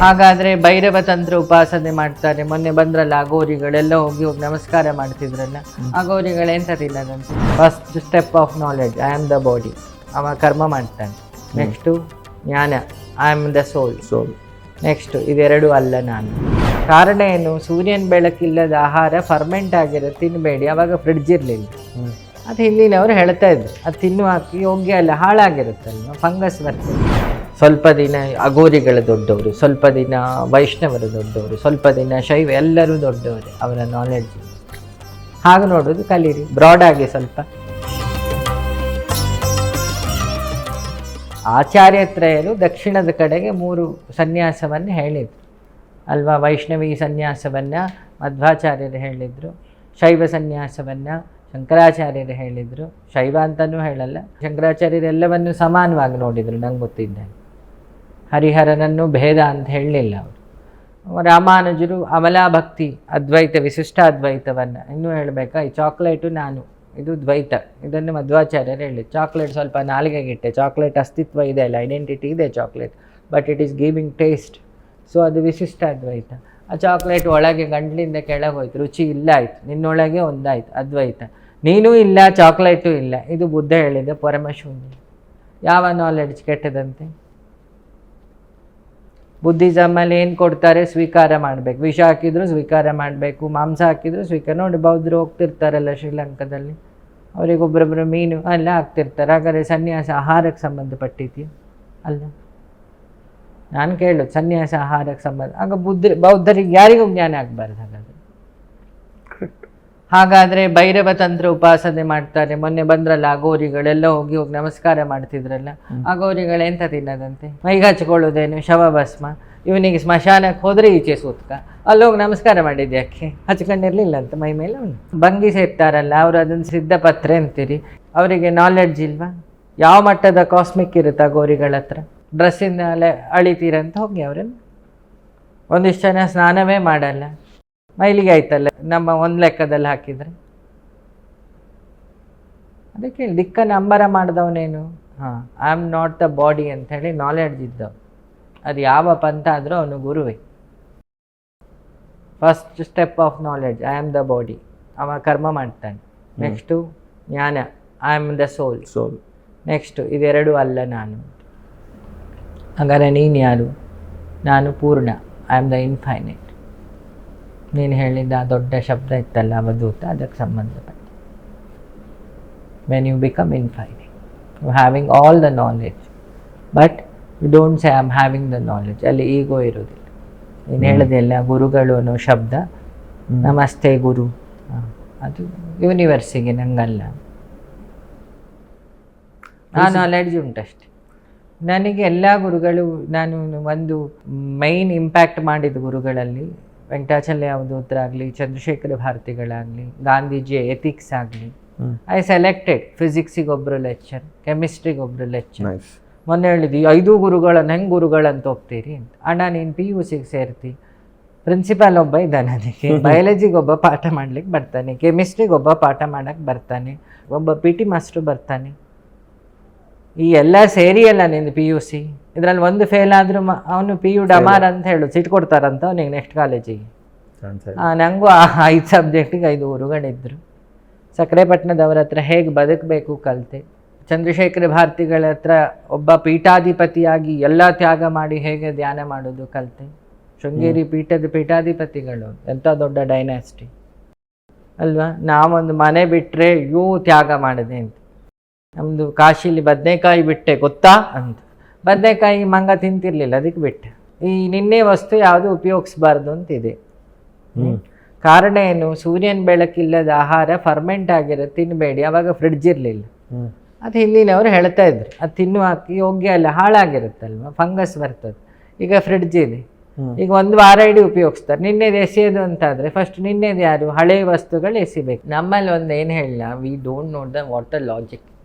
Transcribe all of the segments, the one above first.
ಹಾಗಾದ್ರೆ ಭೈರವ ತಂತ್ರ ಉಪಾಸನೆ ಮಾಡ್ತಾರೆ. ಮೊನ್ನೆ ಬಂದ್ರಲ್ಲ ಅಗೋರಿಗಳೆಲ್ಲ ಹೋಗಿ ಹೋಗಿ ನಮಸ್ಕಾರ ಮಾಡ್ತಿದ್ರಲ್ಲ. ಅಗೋರಿಗಳು ಎಂತ ಅದಂತ first step of knowledge I am the body ಅವ ಕರ್ಮ ಮಾಡ್ತಾನೆ. ನೆಕ್ಸ್ಟು ಜ್ಞಾನ. I am the soul soul next ಇದೆರಡು ಅಲ್ಲ ನಾನು. ಕಾರಣ ಏನು? ಸೂರ್ಯನ ಬೆಳಕಿಲ್ಲದ ಆಹಾರ ಫರ್ಮೆಂಟ್ ಆಗಿರೋ ತಿನ್ನಬೇಡಿ ಅವಾಗ ಫ್ರಿಡ್ಜ್ ಇರಲಿಲ್ಲ. ಅದು ಹಿಂದಿನವರು ಹೇಳ್ತಾ ಇದ್ರು. ಅದು ತಿನ್ನುವಾಕಿ ಯೋಗ್ಯ ಅಲ್ಲ ಹಾಳಾಗಿರುತ್ತಲ್ವ? ಫಂಗಸ್ ಬರ್ತದೆ. ಸ್ವಲ್ಪ ದಿನ ಅಗೋರಿಗಳು ದೊಡ್ಡವರು, ಸ್ವಲ್ಪ ದಿನ ವೈಷ್ಣವರು ದೊಡ್ಡವರು, ಸ್ವಲ್ಪ ದಿನ ಶೈವ ಎಲ್ಲರೂ ದೊಡ್ಡವರು ಅವರ ನಾಲೆಡ್ಜ್ ಹಾಗೆ ನೋಡೋದು ಕಲೀರಿ ಬ್ರಾಡ್ ಆಗಿ ಸ್ವಲ್ಪ. ಆಚಾರ್ಯತ್ರಯರು ದಕ್ಷಿಣದ ಕಡೆಗೆ ಮೂರು ಸನ್ಯಾಸವನ್ನು ಹೇಳಿದರು. ಅಲ್ವಾ, ವೈಷ್ಣವಿ ಸನ್ಯಾಸವನ್ನು ಮಧ್ವಾಚಾರ್ಯರು ಹೇಳಿದರು, ಶೈವ ಸನ್ಯಾಸವನ್ನು ಶಂಕರಾಚಾರ್ಯರು ಹೇಳಿದರು, ಶೈವ ಅಂತಲೂ ಹೇಳಲ್ಲ ಶಂಕರಾಚಾರ್ಯರು ಎಲ್ಲವನ್ನು ಸಮಾನವಾಗಿ ನೋಡಿದರು ನಂಗೆ ಗೊತ್ತಿದ್ದಂಗೆ. ಹರಿಹರನನ್ನು ಭೇದ ಅಂತ ಹೇಳಲಿಲ್ಲ ಅವರು. ರಾಮಾನುಜರು ಅಮಲಾ ಭಕ್ತಿ ಅದ್ವೈತ ವಿಶಿಷ್ಟ ಅದ್ವೈತವನ್ನು ಇನ್ನೂ ಹೇಳಬೇಕಾ? ಈ ಚಾಕ್ಲೇಟು ನಾನು, ಇದು ದ್ವೈತ. ಇದನ್ನು ಮಧ್ವಾಚಾರ್ಯರು ಹೇಳಿ ಚಾಕ್ಲೇಟ್ ಸ್ವಲ್ಪ ನಾಲಿಗೆಗಿಟ್ಟೆ, ಚಾಕ್ಲೇಟ್ ಅಸ್ತಿತ್ವ ಇದೆ ಅಲ್ಲ ಐಡೆಂಟಿಟಿ ಇದೆ chocolate but it is giving taste so ಅದು ವಿಶಿಷ್ಟ ಅದ್ವೈತ ಆ ಚಾಕ್ಲೇಟ್ ಒಳಗೆ ಗಂಟ್ಲಿಂದ ಕೆಳಗೆ ಹೋಯ್ತು, ರುಚಿ ಇಲ್ಲ ಆಯ್ತು, ನಿನ್ನೊಳಗೆ ಒಂದಾಯ್ತು, ಅದ್ವೈತ. ನೀನೂ ಇಲ್ಲ, ಚಾಕ್ಲೇಟು ಇಲ್ಲ. ಇದು ಬುದ್ಧ ಹೇಳಿದ ಪರಮಶೂನ್ಯ. ಯಾವ ನಾಲೆಡ್ಜ್ ಕೆಟ್ಟದಂತೆ? ಬುದ್ಧಿಸಮ್ಮಲ್ಲಿ ಏನು ಕೊಡ್ತಾರೆ? ಸ್ವೀಕಾರ ಮಾಡಬೇಕು. ವಿಷ ಹಾಕಿದ್ರು ಸ್ವೀಕಾರ ಮಾಡಬೇಕು. ಮಾಂಸ ಹಾಕಿದ್ರು ಸ್ವೀಕಾರ. ನೋಡಿ, ಬೌದ್ಧರು ಹೋಗ್ತಿರ್ತಾರಲ್ಲ ಶ್ರೀಲಂಕಾದಲ್ಲಿ. ಅವರಿಗೊಬ್ಬರೊಬ್ಬರು ಮೀನು ಎಲ್ಲ ಹಾಕ್ತಿರ್ತಾರೆ. ಹಾಗಾದರೆ ಸನ್ಯಾಸ ಆಹಾರಕ್ಕೆ ಸಂಬಂಧಪಟ್ಟಿದೆಯಾ? ಅಲ್ಲ. ನಾನು ಕೇಳೋದು ಸನ್ಯಾಸ ಆಹಾರಕ್ಕೆ ಸಂಬಂಧ ಆಗ ಬುದ್ಧ ಬೌದ್ಧರಿಗೆ ಯಾರಿಗೂ ಜ್ಞಾನ ಆಗಬಾರ್ದು ಹಾಗಾದ್ರೆ. ಹಾಗಾದ್ರೆ ಭೈರವ ತಂತ್ರ ಉಪಾಸನೆ ಮಾಡ್ತಾರೆ. ಮೊನ್ನೆ ಬಂದ್ರಲ್ಲ ಅಗೋರಿಗಳೆಲ್ಲ ಹೋಗಿ ಹೋಗಿ ನಮಸ್ಕಾರ ಮಾಡ್ತಿದ್ರಲ್ಲ. ಅಗೋರಿಗಳು ಎಂತ ತಿನ್ನದಂತೆ? ಮೈಗೆ ಹಚ್ಕೊಳ್ಳೋದೇನು ಶವ ಭಸ್ಮ ಇವನಿಗೆ ಸ್ಮಶಾನಕ್ಕೆ ಹೋದರೆ ಈಚೆ ಸೂತ್ಕ. ಅಲ್ಲೋಗಿ ನಮಸ್ಕಾರ ಮಾಡಿದ್ದೆ ಯಾಕೆ? ಹಚ್ಕೊಂಡಿರ್ಲಿಲ್ಲ ಅಂತ ಮೈ ಮೇಲೆ ಅವನು. ಭಂಗಿ ಸೇರ್ತಾರಲ್ಲ ಅವರು ಅದನ್ನು ಸಿದ್ಧಪತ್ರೆ ಅಂತೀರಿ. ಅವರಿಗೆ ನಾಲೆಡ್ಜ್ ಇಲ್ವಾ? ಯಾವ ಮಟ್ಟದ ಕಾಸ್ಮಿಕ್ ಇರುತ್ತೆ ಅಗೋರಿಗಳ ಹತ್ರ? ಡ್ರೆಸ್ಸಿಂದ ಅಳಿತೀರಂತ ಹೋಗಿ ಅವರನ್ನು. ಒಂದಿಷ್ಟು ಜನ ಸ್ನಾನವೇ ಮಾಡಲ್ಲ. ಮೈಲಿಗೆ ಆಯ್ತಲ್ಲ ನಮ್ಮ ಒಂದು ಲೆಕ್ಕದಲ್ಲಿ ಹಾಕಿದರೆ? ಅದಕ್ಕೆ ದಿಕ್ಕನ್ನು ನಂಬರ ಮಾಡಿದವನೇನು? ಹಾಂ I am not the body ಅಂತ ಹೇಳಿ ನಾಲೆಡ್ಜ್ ಇದ್ದವ್. ಅದು ಯಾವ ಪಂಥ ಆದರೂ ಅವನು ಗುರುವೇ. First step of knowledge I am the body ಅವ ಕರ್ಮ ಮಾಡ್ತಾನೆ. ನೆಕ್ಸ್ಟು ಜ್ಞಾನ I am the soul soul next ಇದೆರಡು ಅಲ್ಲ ನಾನು. ಹಾಗಾದ್ರೆ ನೀನು ಯಾರು? ನಾನು ಪೂರ್ಣ ಐ ಆಮ್ ದ ಇನ್ಫೈನೈಟ್ ನೀನು ಹೇಳಿದ ಆ ದೊಡ್ಡ ಶಬ್ದ ಇತ್ತಲ್ಲ ಅವಧೂತ ಅದಕ್ಕೆ ಸಂಬಂಧಪಟ್ಟ. When you become infinite you having all the knowledge but you don't say I am having the knowledge ಅಲ್ಲಿ ಈಗೋ ಇರೋದಿಲ್ಲ ನೀನು ಹೇಳಿದೆಲ್ಲ ಗುರುಗಳು ಅನ್ನೋ ಶಬ್ದ ನಮಸ್ತೆ ಗುರು. ಅದು ಯೂನಿವರ್ಸಿಗೆ ನಂಗಲ್ಲ. ಆ ನಾಲೆಡ್ಜ್ ಉಂಟಷ್ಟೆ. ನನಗೆ ಎಲ್ಲ ಗುರುಗಳು ನಾನು ಒಂದು ಮೈನ್ ಇಂಪ್ಯಾಕ್ಟ್ ಮಾಡಿದ ಗುರುಗಳಲ್ಲಿ ವೆಂಕಟಾಚಲ್ಯ ಅವಧೂತ್ರ ಆಗಲಿ ಚಂದ್ರಶೇಖರ ಭಾರತಿಗಳಾಗಲಿ ಗಾಂಧೀಜಿಯ ಎಥಿಕ್ಸ್ ಆಗಲಿ ಐ ಸೆಲೆಕ್ಟೆಡ್ ಫಿಸಿಕ್ಸಿಗೆ ಒಬ್ಬರು ಲೆಕ್ಚರ್ ಕೆಮಿಸ್ಟ್ರಿಗೆ ಒಬ್ಬರು ಲೆಕ್ಚರ್ ಮೊನ್ನೆ ಹೇಳಿದ್ವಿ ಐದು ಗುರುಗಳನ್ನು ಹೆಂಗೆ ಗುರುಗಳಂತ ಹೋಗ್ತೀರಿ? ಅಂತ. ಅಣ್ಣ ನೀನು ಪಿ ಯು ಸಿಗೆ ಸೇರ್ತಿ. ಪ್ರಿನ್ಸಿಪಾಲ್ ಒಬ್ಬ ಇದ್ದಾನೆ ಅದಕ್ಕೆ. ಬಯಾಲಜಿಗೆ ಒಬ್ಬ ಪಾಠ ಮಾಡ್ಲಿಕ್ಕೆ ಬರ್ತಾನೆ. ಕೆಮಿಸ್ಟ್ರಿಗೆ ಒಬ್ಬ ಪಾಠ ಮಾಡಕ್ಕೆ ಬರ್ತಾನೆ. ಒಬ್ಬ ಪಿ ಟಿ ಮಾಸ್ಟ್ರು ಬರ್ತಾನೆ. ಈ ಎಲ್ಲ ಸೇರಿ ಅಲ್ಲ ನಿಂದು ಪಿ ಯು ಸಿ ಇದರಲ್ಲಿ ಒಂದು ಫೇಲ್ ಆದರೂ ಅವನು ಪಿ ಯು ಡಮಾರ್ ಅಂತ ಹೇಳು ಸಿಟ್ ಕೊಡ್ತಾರಂತ ಅವನಿಗೆ ನೆಕ್ಸ್ಟ್ ಕಾಲೇಜಿಗೆ ನನಗೂ ಆ ಐದು ಸಬ್ಜೆಕ್ಟಿಗೆ ಐದು ಊರುಗಳಿದ್ರು ಸಕ್ಕರೆಪಟ್ಟಣದವ್ರ ಹತ್ರ ಹೇಗೆ ಬದುಕಬೇಕು ಕಲಿತೆ? ಚಂದ್ರಶೇಖರ ಭಾರತಿಗಳ ಹತ್ರ ಒಬ್ಬ ಪೀಠಾಧಿಪತಿಯಾಗಿ ಎಲ್ಲ ತ್ಯಾಗ ಮಾಡಿ ಹೇಗೆ ಧ್ಯಾನ ಮಾಡೋದು ಕಲಿತೆ? ಶೃಂಗೇರಿ ಪೀಠದ ಪೀಠಾಧಿಪತಿಗಳು ಎಂಥ ದೊಡ್ಡ ಡೈನಾಸ್ಟಿ ಅಲ್ವಾ? ನಾವೊಂದು ಮನೆ ಬಿಟ್ಟರೆ ಯೂ ತ್ಯಾಗ ಮಾಡಿದೆ ಅಂತ. ನಮ್ಮದು ಕಾಶಿಲಿ ಬದನೆಕಾಯಿ ಬಿಟ್ಟೆ ಗೊತ್ತಾ? ಅಂತ ಬದನೆಕಾಯಿ ಮಂಗ ತಿಂತಿರ್ಲಿಲ್ಲ ಅದಕ್ಕೆ ಬಿಟ್ಟೆ. ಈ ನಿನ್ನೆ ವಸ್ತು ಯಾವುದು ಉಪಯೋಗಿಸ್ಬಾರ್ದು ಅಂತಿದೆ. ಕಾರಣ ಏನು? ಸೂರ್ಯನ ಬೆಳಕಿಲ್ಲದ ಆಹಾರ ಫರ್ಮೆಂಟ್ ಆಗಿರೋದು ತಿನ್ನಬೇಡಿ ಅವಾಗ ಫ್ರಿಡ್ಜ್ ಇರಲಿಲ್ಲ. ಅದು ಹಿಂದಿನವರು ಹೇಳ್ತಾ ಇದ್ರು. ಅದು ತಿನ್ನುವಾಕಿ ಯೋಗ್ಯ ಅಲ್ಲ ಹಾಳಾಗಿರುತ್ತಲ್ವ? ಫಂಗಸ್ ಬರ್ತದೆ. ಈಗ ಫ್ರಿಡ್ಜ್ ಇದೆ. ಈಗ ಒಂದು ವಾರ ಇಡೀ ಉಪಯೋಗಿಸ್ತಾರೆ. ನಿನ್ನೆದು ಎಸೆಯೋದು ಅಂತಾದರೆ ಫಸ್ಟ್ ನಿನ್ನೆದು ಯಾರು? ಹಳೆ ವಸ್ತುಗಳು ಎಸಿಬೇಕು. ನಮ್ಮಲ್ಲಿ ಒಂದು ಏನು ಹೇಳಲ್ಲ we don't note the water logic hmm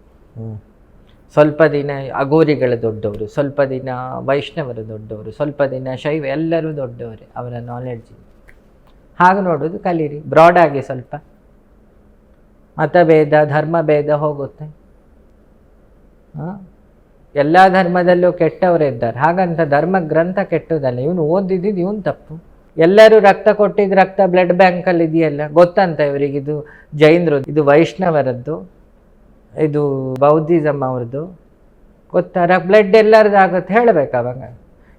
ಸ್ವಲ್ಪ ದಿನ ಅಗೋರಿಗಳ ದೊಡ್ಡವರು, ಸ್ವಲ್ಪ ದಿನ ವೈಷ್ಣವರು ದೊಡ್ಡವರು, ಸ್ವಲ್ಪ ದಿನ ಶೈವ ಎಲ್ಲರೂ ದೊಡ್ಡವರೇ ಅವರ ನಾಲೆಡ್ಜ್ ಹಾಗೆ ನೋಡೋದು ಕಲೀರಿ ಬ್ರಾಡ್ ಆಗಿ ಸ್ವಲ್ಪ. ಮತಭೇದ, ಧರ್ಮಭೇದ ಹೋಗುತ್ತೆ. ಹಾಂ? ಎಲ್ಲ ಧರ್ಮದಲ್ಲೂ ಕೆಟ್ಟವರೇ ಇದ್ದಾರೆ. ಹಾಗಂತ ಧರ್ಮ ಗ್ರಂಥ ಕೆಟ್ಟದಲ್ಲ ಇವನು ಓದಿದ್ದು ಇವನು ತಪ್ಪು. ಎಲ್ಲರೂ ರಕ್ತ ಕೊಟ್ಟಿದ್ದು ರಕ್ತ ಬ್ಲಡ್ ಬ್ಯಾಂಕಲ್ಲಿ ಇದೆಯಲ್ಲ, ಗೊತ್ತಂತ ಇದು ಜೈನರು, ಇದು ವೈಷ್ಣವರದ್ದು. ಇದು ಬೌದ್ಧಿಸಮ್ ಅವ್ರದ್ದು. ಗೊತ್ತಾರ ಬ್ಲಡ್ ಎಲ್ಲರದ್ದು ಆಗುತ್ತೆ. ಹೇಳಬೇಕು ಅವಾಗ.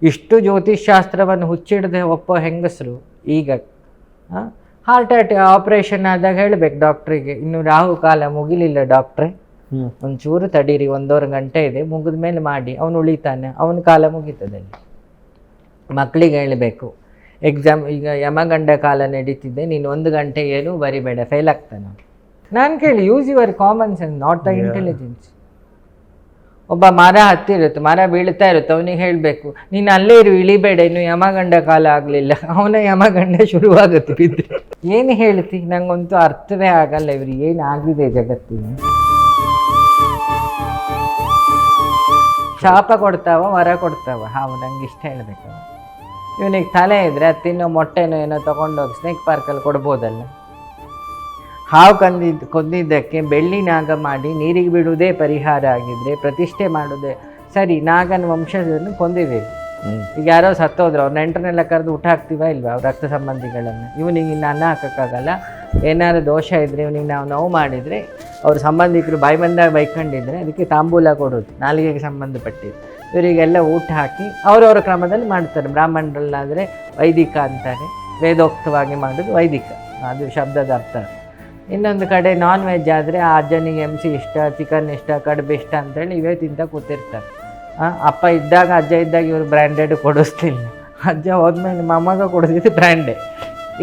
ಇಷ್ಟು ಜ್ಯೋತಿಷ್ಶಾಸ್ತ್ರವನ್ನು ಹುಚ್ಚಿಡದೆ ಒಪ್ಪ ಹೆಂಗಸರು? ಈಗ ಹಾರ್ಟ್ ಅಟ್ಯಾಕ್ ಆಪ್ರೇಷನ್ ಆದಾಗ ಹೇಳಬೇಕು ಡಾಕ್ಟ್ರಿಗೆ ಇನ್ನು ರಾಹು ಕಾಲ ಮುಗಿಲಿಲ್ಲ ಡಾಕ್ಟ್ರೆ ಒಂಚೂರು ತಡೀರಿ ಒಂದೂವರೆ ಗಂಟೆ ಇದೆ. ಮುಗಿದ ಮೇಲೆ ಮಾಡಿ. ಅವನು ಉಳಿತಾನೆ. ಅವನ ಕಾಲ ಮುಗೀತದೆ ಮಕ್ಕಳಿಗೆ ಹೇಳಬೇಕು. ಎಕ್ಸಾಮ್ ಈಗ ಯಮಗಂಡ ಕಾಲ ನಡೀತಿದೆ. ನೀನು ಒಂದು ಗಂಟೆ ಏನು ಬರಿಬೇಡ. ಫೇಲ್ ಆಗ್ತಾನೆ ನಾನು ಕೇಳಿ use your common sense not the intelligence ಒಬ್ಬ ಮರ ಹತ್ತಿರುತ್ತೆ ಮರ ಬೀಳ್ತಾ ಇರುತ್ತೆ ಅವನಿಗೆ ಹೇಳಬೇಕು ನೀನು ಅಲ್ಲೇ ಇರು ಇಳಿಬೇಡ ಇನ್ನು ಯಮಗಂಡ ಕಾಲ ಆಗಲಿಲ್ಲ. ಅವನ ಯಮಗಂಡ ಶುರುವಾಗುತ್ತೆ ಬಿದ್ದರೆ ಏನು ಹೇಳ್ತಿ? ನಂಗಂತೂ ಅರ್ಥವೇ ಆಗಲ್ಲ ಇವ್ರಿಗೆ ಏನು ಆಗಿದೆ ಜಗತ್ತಿನ ಶಾಪ ಕೊಡ್ತಾವ ಮರ ಕೊಡ್ತಾವ? ಹಾವು ನಂಗೆ ಇಷ್ಟ ಹೇಳಬೇಕು. ಇವನಿಗೆ ತಲೆ ಇದ್ರೆ ಅದು ತಿನ್ನೋ ಮೊಟ್ಟೆನೋ ಏನೋ ತೊಗೊಂಡೋಗಿ ಸ್ನೇಕ್ ಪಾರ್ಕಲ್ಲಿ ಕೊಡ್ಬೋದಲ್ಲ. ಹಾವು ಕಂದಿದ್ದು ಕೊಂದಿದ್ದಕ್ಕೆ ಬೆಳ್ಳಿ ನಾಗ ಮಾಡಿ ನೀರಿಗೆ ಬಿಡುವುದೇ ಪರಿಹಾರ ಆಗಿದ್ದರೆ ಪ್ರತಿಷ್ಠೆ ಮಾಡೋದೇ ಸರಿ ನಾಗನ ವಂಶದನ್ನು ಕೊಂದಿದ್ದೀವಿ ಈಗ ಯಾರೋ ಸತ್ತೋದ್ರು ಅವ್ರ ನೆಂಟರನ್ನೆಲ್ಲ ಕರೆದು ಊಟ ಹಾಕ್ತೀವ ಇಲ್ವಾ ಅವ್ರ ರಕ್ತ ಸಂಬಂಧಿಗಳನ್ನು? ಇವನಿಗೆ ಇನ್ನು ಅನ್ನ ಹಾಕೋಕ್ಕಾಗಲ್ಲ. ಏನಾದ್ರು ದೋಷ ಇದ್ದರೆ ಇವನಿಗೆ ನಾವು ನೋವು ಮಾಡಿದರೆ ಅವ್ರ ಸಂಬಂಧಿಕರು ಬಾಯಿ ಬಂದಾಗ ಬೈಕೊಂಡಿದ್ರೆ ಅದಕ್ಕೆ ತಾಂಬೂಲ ಕೊಡೋದು ನಾಲಿಗೆಗೆ ಸಂಬಂಧಪಟ್ಟಿದ್ದು. ಇವರಿಗೆಲ್ಲ ಊಟ ಹಾಕಿ ಅವರವರ ಕ್ರಮದಲ್ಲಿ ಮಾಡ್ತಾರೆ. ಬ್ರಾಹ್ಮಣರಲ್ಲಾದರೆ ವೈದಿಕ ಅಂತಾರೆ ವೇದೋಕ್ತವಾಗಿ ಮಾಡೋದು ವೈದಿಕ. ಅದು ಶಬ್ದದ ಅರ್ಥ. ಇನ್ನೊಂದು ಕಡೆ ನಾನ್ ವೆಜ್ ಆದರೆ ಆ ಅಜ್ಜನಿಗೆ ಎಂ ಸಿ ಇಷ್ಟ ಚಿಕನ್ ಇಷ್ಟ, ಕಡುಬು ಇಷ್ಟ ಅಂತೇಳಿ ಇವೇ ತಿಂತ ಕೂತಿರ್ತಾರೆ. ಅಪ್ಪ ಇದ್ದಾಗ, ಅಜ್ಜ ಇದ್ದಾಗ ಇವರು ಬ್ರ್ಯಾಂಡೆಡ್ ಕೊಡಿಸ್ತಿಲ್ಲ ಅಜ್ಜ ಹೋದ್ಮೇಲೆ ಮೊಮ್ಮಗ ಕೊಡಿಸಿದ್ದು ಬ್ರ್ಯಾಂಡೆ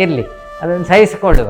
ಇರಲಿ ಅದನ್ನು ಸಹಿಸ್ಕೊಳ್ಳುವ